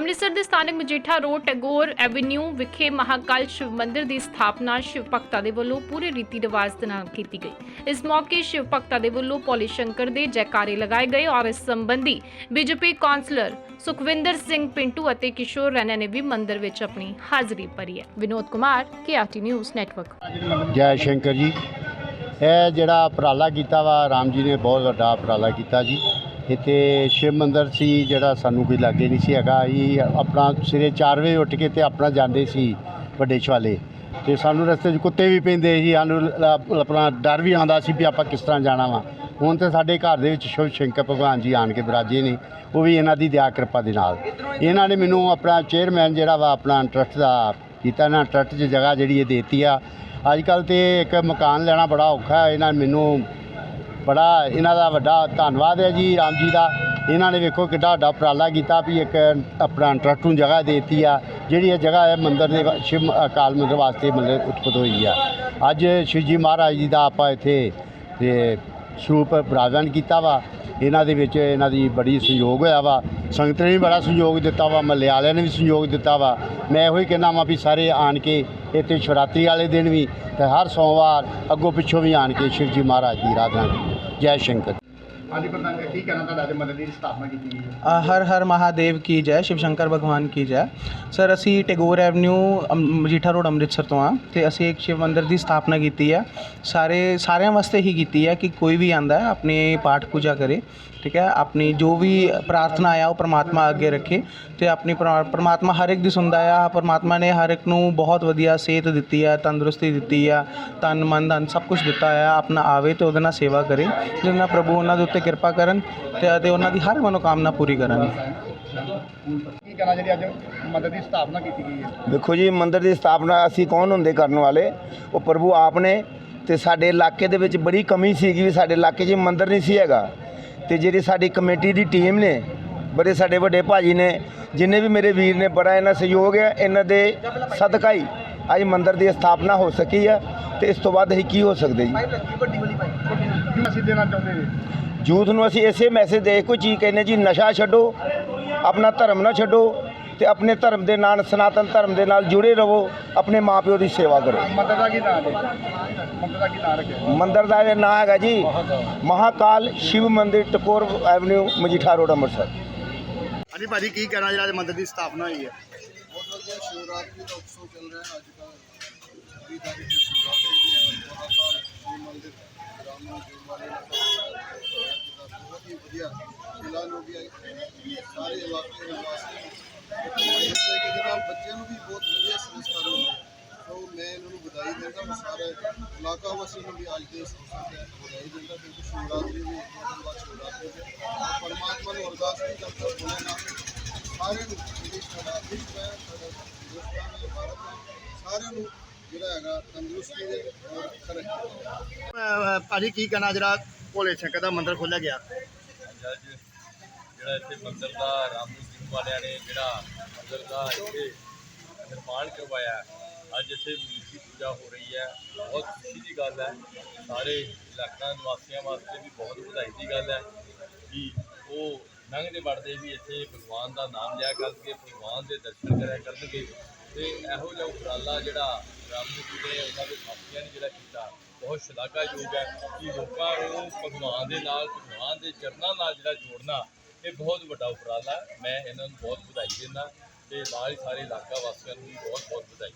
ਅੰਮ੍ਰਿਤਸਰ ਦੇ ਸਥਾਨਕ Majitha road, Tagore avenue ਵਿਖੇ ਮਹਾਕਾਲ ਸ਼ਿਵ ਮੰਦਿਰ ਦੀ ਸਥਾਪਨਾ ਸ਼ਿਵ ਭਗਤਾਂ ਦੇ ਵੱਲੋਂ ਪੂਰੇ ਰੀਤੀ ਰਿਵਾਜ ਦੇ ਨਾਲ ਕੀਤੀ ਗਈ। ਇਸ ਮੌਕੇ ਸ਼ਿਵ ਭਗਤਾਂ ਦੇ ਵੱਲੋਂ ਪੌਲੀ ਸ਼ੰਕਰ ਦੇ ਜੈਕਾਰੇ ਲਗਾਏ ਗਏ ਔਰ ਇਸ ਸੰਬੰਧੀ ਬੀਜੇਪੀ ਕਾਉਂਸਲਰ ਸੁਖਵਿੰਦਰ ਸਿੰਘ ਪਿੰਟੂ ਅਤੇ ਕਿਸ਼ੋਰ ਰੈਨਾ ਨੇ ਵੀ ਮੰਦਿਰ ਵਿੱਚ ਆਪਣੀ ਹਾਜ਼ਰੀ ਭਰੀ ਹੈ। Vinod Kumar KRT news network. ਜੈ ਸ਼ੰਕਰ ਜੀ, ਇਹ ਜਿਹੜਾ ਉਪਰਾਲਾ ਕੀਤਾ ਵਾ, ਰਾਮ ਜੀ ਨੇ ਬਹੁਤ ਵੱਡਾ ਉਪਰਾਲਾ ਕੀਤਾ ਜੀ। ਇੱਥੇ ਸ਼ਿਵ ਮੰਦਰ ਸੀ, ਜਿਹੜਾ ਸਾਨੂੰ ਕੋਈ ਲਾਗੇ ਨਹੀਂ ਸੀ ਹੈਗਾ। ਅਸੀਂ ਆਪਣਾ ਸਵੇਰੇ 4 ਵਜੇ ਉੱਠ ਕੇ ਤੇ ਆਪਣਾ ਜਾਂਦੇ ਸੀ ਵੱਡੇ ਸ਼ਵਾਲੇ ਤੇ ਸਾਨੂੰ ਰਸਤੇ 'ਚ ਕੁੱਤੇ ਵੀ ਪੈਂਦੇ ਸੀ। ਸਾਨੂੰ ਲ- ਆਪਣਾ ਡਰ ਵੀ ਆਉਂਦਾ ਸੀ ਵੀ ਆਪਾਂ ਕਿਸ ਤਰ੍ਹਾਂ ਜਾਣਾ ਵਾ। ਹੁਣ ਤੇ ਸਾਡੇ ਘਰ ਦੇ ਵਿੱਚ ਸ਼ਿਵ ਸ਼ੰਕਰ ਭਗਵਾਨ ਜੀ ਆਣ ਕੇ ਬਿਰਾਜੇ ਨੇ। ਉਹ ਵੀ ਇਹਨਾਂ ਦੀ ਦਇਆ ਕਿਰਪਾ ਦੇ ਨਾਲ। ਇਹਨਾਂ ਨੇ ਮੈਨੂੰ ਆਪਣਾ ਚੇਅਰਮੈਨ ਜਿਹੜਾ ਵਾ, ਆਪਣਾ ਟਰੱਸਟ ਦਾ ਕੀਤਾ ਨਾ। ਟਰੱਸਟ 'ਚ ਜਗ੍ਹਾ ਜਿਹੜੀ ਇਹ ਦੇਤੀ ਆ। ਅੱਜ ਕੱਲ ਤੇ ਇੱਕ ਮਕਾਨ ਲੈਣਾ ਬੜਾ ਔਖਾ ਹੈ। ਇਹਨਾਂ ਮੈਨੂੰ ਬੜਾ ਇਹਨਾਂ ਦਾ ਵੱਡਾ ਧੰਨਵਾਦ ਹੈ ਜੀ ਰਾਮ ਜੀ ਦਾ। ਇਹਨਾਂ ਨੇ ਵੇਖੋ ਕਿੱਡਾ ਵੱਡਾ ਉਪਰਾਲਾ ਕੀਤਾ ਵੀ ਇੱਕ ਆਪਣਾ ਟਰਸਟ ਨੂੰ ਜਗ੍ਹਾ ਦੇ ਦਿੱਤੀ ਆ, ਜਿਹੜੀ ਇਹ ਜਗ੍ਹਾ ਹੈ ਮੰਦਰ ਦੇ ਸ਼ਿਵ ਅਕਾਲ ਮੰਦਰ ਵਾਸਤੇ ਮਤਲਬ ਉਤਪਤ ਹੋਈ ਆ। ਅੱਜ ਸ਼ਿਵ ਜੀ ਮਹਾਰਾਜ ਜੀ ਦਾ ਆਪਾਂ ਇੱਥੇ ਤੇ ਸਰੂਪ ਬਰਾਜਨ ਕੀਤਾ ਵਾ। ਇਹਨਾਂ ਦੇ ਵਿੱਚ ਇਹਨਾਂ ਦੀ ਬੜੀ ਸਹਿਯੋਗ ਹੋਇਆ ਵਾ। ਸੰਗਤ ਨੇ ਵੀ ਬੜਾ ਸਹਿਯੋਗ ਦਿੱਤਾ ਵਾ ਮਹੱਲੇ ਵਾਲਿਆਂ ਨੇ ਵੀ ਸਹਿਯੋਗ ਦਿੱਤਾ ਵਾ। ਮੈਂ ਇਹੋ ਹੀ ਕਹਿੰਦਾ ਵਾਂ ਵੀ ਸਾਰੇ ਆਣ ਕੇ ਇੱਥੇ ਸ਼ਿਵਰਾਤਰੀ ਵਾਲੇ ਦਿਨ ਵੀ ਤੇ ਹਰ ਸੋਮਵਾਰ ਅੱਗੋਂ ਪਿੱਛੋਂ ਵੀ ਆਣ ਕੇ ਸ਼ਿਵ ਜੀ ਮਹਾਰਾਜ ਦੀ ਆਰਾਧਨਾ ਕਰੀਏ। ਜੈ ਸ਼ੰਕਰ। ਹਾਂਜੀ ਪ੍ਰਧਾਨ ਕੀ ਕਹਿਣਾ ਤੁਹਾਡਾ? ਅੱਜ ਮੰਦਿਰ ਦੀ ਸਥਾਪਨਾ ਕੀਤੀ ਗਈ ਹੈ। ਹਰ ਹਰ ਮਹਾਦੇਵ ਕੀ ਜੈ ਸ਼ਿਵ ਸ਼ੰਕਰ ਭਗਵਾਨ ਕੀ ਜੈ। ਸਰ ਅਸੀਂ Tagore avenue um, Majitha road Amritsar ਤੋਂ ਆ ਤੇ ਅਸੀਂ ਇੱਕ ਸ਼ਿਵ ਮੰਦਿਰ ਦੀ ਸਥਾਪਨਾ ਕੀਤੀ ਹੈ। ਸਾਰੇ ਸਾਰਿਆਂ ਵਾਸਤੇ ਹੀ ਕੀਤੀ ਹੈ ਕਿ ਕੋਈ ਵੀ ਆਂਦਾ ਹੈ ਆਪਣੀ ਪਾਠ ਪੂਜਾ ਕਰੇ ਠੀਕ ਹੈ? ਆਪਣੀ ਜੋ ਵੀ ਪ੍ਰਾਰਥਨਾ ਆ ਉਹ ਪ੍ਰਮਾਤਮਾ ਅੱਗੇ ਰੱਖੇ ਤੇ ਆਪਣੀ ਪਰਮਾ- ਪ੍ਰਮਾਤਮਾ ਹਰ ਇੱਕ ਦੀ ਸੁਣਦਾ ਆ। ਪ੍ਰਮਾਤਮਾ ਨੇ ਹਰ ਇੱਕ ਨੂੰ ਬਹੁਤ ਵਧੀਆ ਸਿਹਤ ਦਿੱਤੀ ਆ ਤੰਦਰੁਸਤੀ ਦਿੱਤੀ ਆ ਤਨ ਮਨ ਧਨ ਸਭ ਕੁਝ ਦਿੱਤਾ ਆ। ਆਪਣਾ ਆਵੇ ਤੇ ਉਹਦੇ ਨਾਲ ਸੇਵਾ ਕਰੇ ਜਿਹਦੇ ਨਾਲ ਪ੍ਰਭੂ ਉਹਨਾਂ ਦੇ ਉੱਤੇ ਕਿਰਪਾ ਕਰਨ ਤੇ ਅਤੇ ਉਹਨਾਂ ਦੀ ਹਰ ਮਨੋਕਾਮਨਾ ਪੂਰੀ ਕਰਨ ਕੀ ਕਹਿਣਾ ਜਿਹੜੀ ਅੱਜ ਮੰਦਿਰ ਦੀ ਸਥਾਪਨਾ ਕੀਤੀ ਗਈ ਹੈ? ਦੇਖੋ ਜੀ ਮੰਦਿਰ ਦੀ ਸਥਾਪਨਾ ਅਸੀਂ ਕੌਣ ਹੁੰਦੇ ਕਰਨ ਵਾਲੇ? ਉਹ ਪ੍ਰਭੂ ਆਪ ਨੇ ਤੇ ਸਾਡੇ ਇਲਾਕੇ ਦੇ ਵਿੱਚ ਬੜੀ ਕਮੀ ਸੀਗੀ ਵੀ ਸਾਡੇ ਇਲਾਕੇ 'ਚ ਮੰਦਿਰ ਨਹੀਂ ਸੀ ਹੈਗਾ। ਤੇ ਜਿਹੜੀ ਸਾਡੀ ਕਮੇਟੀ ਦੀ ਟੀਮ ਨੇ ਬੜੇ ਸਾਡੇ ਵੱਡੇ ਭਾਜੀ ਨੇ ਜਿੰਨੇ ਵੀ ਮੇਰੇ ਵੀਰ ਨੇ ਬੜਾ ਇਹਨਾਂ ਸਹਿਯੋਗ ਹੈ ਇਹਨਾਂ ਦੇ ਸਦਕਾ ਹੀ ਅੱਜ ਮੰਦਿਰ ਦੀ ਸਥਾਪਨਾ ਹੋ ਸਕੀ ਹੈ ਤੇ ਇਸ ਤੋਂ ਬਾਅਦ ਅਸੀਂ ਕੀ ਹੋ ਸਕਦੇ ਜੀ? ਅਸੀਂ ਦੇਣਾ ਚਾਹੁੰਦੇ ਜੀ ਯੂਥ ਨੂੰ ਅਸੀਂ ਇਸੇ ਮੈਸੇਜ ਦੇ ਇੱਕੋ ਚੀਜ਼ ਕਹਿੰਦੇ ਜੀ ਨਸ਼ਾ ਛੱਡੋ ਆਪਣਾ ਧਰਮ ਨਾ ਛੱਡੋ ਤੇ ਆਪਣੇ ਧਰਮ ਦੇ ਨਾਲ ਸਨਾਤਨ ਧਰਮ ਦੇ ਨਾਲ ਜੁੜੇ ਰਹੋ ਆਪਣੇ ਮਾਪਿਓ ਦੀ ਸੇਵਾ ਕਰੋ। ਮੰਦਿਰ ਦਾ ਕੀ ਨਾਮ ਹੈ ਮੰਦਿਰ ਦਾ ਕੀ ਨਾਮ ਰੱਖਿਆ ਮੰਦਿਰ ਦਾ ਇਹ ਨਾਂ ਹੈਗਾ ਜੀ ਮਹਾਕਾਲ। ਸ਼ਿਵ ਮੰਦਿਰ ਟਕੋਰ ਐਵਨਿਊ ਮਜੀਠਾ ਰੋਡ ਅੰਮ੍ਰਿਤਸਰ। ਹਾਂਜੀ ਭਾਜੀ ਕੀ ਕਹਿਣਾ ਜਿਹੜਾ ਮੰਦਿਰ ਦੀ ਸਥਾਪਨਾ ਹੋਈ ਹੈ? ਬਹੁਤ ਵਧੀਆ ਸ਼ਿਵਰਾਤਰੀ ਦਾ ਉਤਸਵ ਚੱਲ ਰਿਹਾ ਹੈ ਅੱਜ ਕੱਲ੍ਹ ਵੀਹ ਤਾਰੀਖ ਨੂੰ ਸ਼ਿਵਰਾਤਰੀ ਦੀ ਹੈ ਮਹਾਕਾਲ ਸ਼ਿਵ ਮੰਦਿਰ ਰਾਮਨਾਥ ਜੀ ਵਾਲੇ ਦਾ ਬਹੁਤ ਹੀ ਵਧੀਆ ਜ਼ਿਲ੍ਹਾ ਨੂੰ ਵੀ ਸਾਰੇ ਬੱਚਿਆਂ ਨੂੰ ਵੀ ਬਹੁਤ ਵਧੀਆ ਸੰਸਕਾਰ ਮਿਲੇ ਸੋ ਮੈਂ ਇਹਨਾਂ ਨੂੰ ਵਧਾਈ ਦਿੰਦਾ ਸਾਰੇ ਇਲਾਕਾ ਵਾਸੀਆਂ ਨੂੰ ਵੀ ਅੱਜ ਦੇ ਇਸ ਅਵਸਰ ਤੇ ਵਧਾਈ ਦਿੰਦਾ ਕਿਉਂਕਿ ਸ਼ਿਵਰਾਤਰੀ ਵੀ ਇੱਕ ਦਿਨ ਬਾਅਦ ਸ਼ਿਵਰਾਤਰੀ ਹੈ ਪਰਮਾਤਮਾ ਨੂੰ ਅਰਦਾਸ ਵੀ ਕਰਦਾ ਭੋਲੇ ਸਾਰਿਆਂ ਨੂੰ ਜਿਹੜੀ ਸਾਡਾ ਵਿਸ਼ਵ ਹੈ ਸਾਡਾ ਹਿੰਦੁਸਤਾਨ ਹੈ ਭਾਰਤ ਸਾਰਿਆਂ ਨੂੰ ਜਿਹੜਾ ਹੈਗਾ ਤੰਦਰੁਸਤੀ ਦੇ ਔਰ ਤਰੱਕੀ ਭਾਜੀ ਕੀ ਕਹਿਣਾ, ਜਿਹੜਾ ਭੋਲੇ ਸ਼ੰਕਰ ਦਾ ਮੰਦਿਰ ਖੋਲਿਆ ਗਿਆ? ਜਿਹੜਾ ਇੱਥੇ ਮੰਦਿਰ ਦਾ ਰਾਮੂ ਸਿੰਘ ਵਾਲਿਆਂ ਨੇ ਜਿਹੜਾ ਮੰਦਿਰ ਦਾ ਇੱਥੇ ਨਿਰਮਾਣ ਕਰਵਾਇਆ ਅੱਜ ਇੱਥੇ ਮੂਰਤੀ ਪੂਜਾ ਹੋ ਰਹੀ ਹੈ। ਬਹੁਤ ਖੁਸ਼ੀ ਦੀ ਗੱਲ ਹੈ। ਸਾਰੇ ਇਲਾਕਾ ਨਿਵਾਸੀਆਂ ਵਾਸਤੇ ਵੀ ਬਹੁਤ ਵਧਾਈ ਦੀ ਗੱਲ ਹੈ ਕਿ ਉਹ ਲੰਘਦੇ ਵੜਦੇ ਵੀ ਇੱਥੇ ਭਗਵਾਨ ਦਾ ਨਾਮ ਲਿਆ ਕਰਕੇ ਭਗਵਾਨ ਦੇ ਦਰਸ਼ਨ ਕਰਿਆ ਕਰਨਗੇ। ਤੇ ਇਹੋ ਜਿਹਾ ਉਪਰਾਲਾ ਜਿਹੜਾ ਰਾਮੂ ਜੀ ਨੇ ਉਹਨਾਂ ਦੇ ਸਾਥੀਆਂ ਨੇ ਜਿਹੜਾ ਕੀਤਾ, ਬਹੁਤ ਸ਼ਲਾਘਾਯੋਗ ਹੈ ਕਿ ਲੋਕਾਂ ਨੂੰ ਭਗਵਾਨ ਦੇ ਨਾਲ, ਭਗਵਾਨ ਦੇ ਚਰਨਾਂ ਨਾਲ ਜਿਹੜਾ ਜੋੜਨਾ ਇਹ ਬਹੁਤ ਵੱਡਾ ਉਪਰਾਲਾ ਹੈ। ਮੈਂ ਇਹਨਾਂ ਨੂੰ ਬਹੁਤ ਵਧਾਈ ਦਿੰਦਾ ਤੇ ਨਾਲ ਹੀ ਸਾਰੇ ਇਲਾਕਾ ਵਾਸੀਆਂ ਨੂੰ ਬਹੁਤ ਬਹੁਤ ਵਧਾਈ।